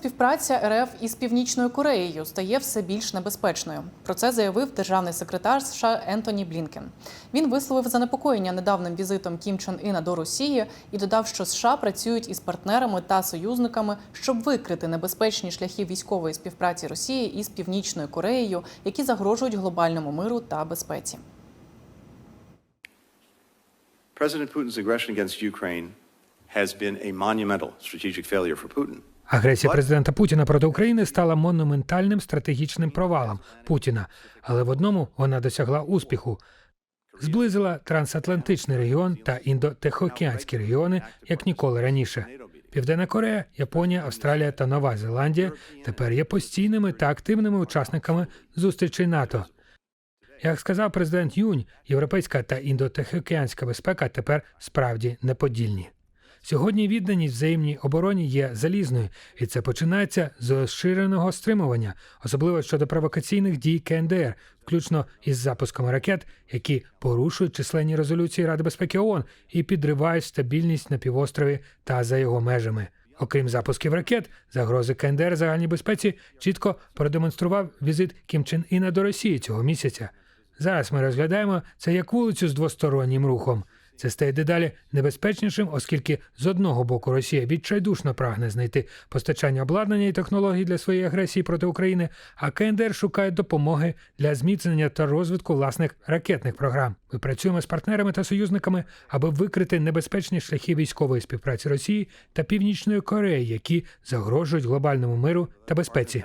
співпраця РФ із Північною Кореєю стає все більш небезпечною. Про це заявив державний секретар США Ентоні Блінкен. Він висловив занепокоєння недавним візитом Кім Чен Іна до Росії і додав, що США працюють із партнерами та союзниками, щоб викрити небезпечні шляхи військової співпраці Росії із Північною Кореєю, які загрожують глобальному миру та безпеці. President Putin's aggression against Ukraine has been a monumental strategic failure for Putin. Агресія президента Путіна проти України стала монументальним стратегічним провалом Путіна, але в одному вона досягла успіху. Зблизила трансатлантичний регіон та індотихоокеанські регіони як ніколи раніше. Південна Корея, Японія, Австралія та Нова Зеландія тепер є постійними та активними учасниками зустрічей НАТО. Як сказав президент Юнь, європейська та індотихоокеанська безпека тепер справді неподільні. Сьогодні відданість взаємній обороні є залізною, і це починається з розширеного стримування, особливо щодо провокаційних дій КНДР, включно із запусками ракет, які порушують численні резолюції Ради безпеки ООН і підривають стабільність на півострові та за його межами. Окрім запусків ракет, загрози КНДР загальній безпеці чітко продемонстрував візит Кім Чен Іна до Росії цього місяця. Зараз ми розглядаємо це як вулицю з двостороннім рухом. Це стає дедалі небезпечнішим, оскільки з одного боку Росія відчайдушно прагне знайти постачання обладнання і технологій для своєї агресії проти України, а КНДР шукає допомоги для зміцнення та розвитку власних ракетних програм. Ми працюємо з партнерами та союзниками, аби викрити небезпечні шляхи військової співпраці Росії та Північної Кореї, які загрожують глобальному миру та безпеці.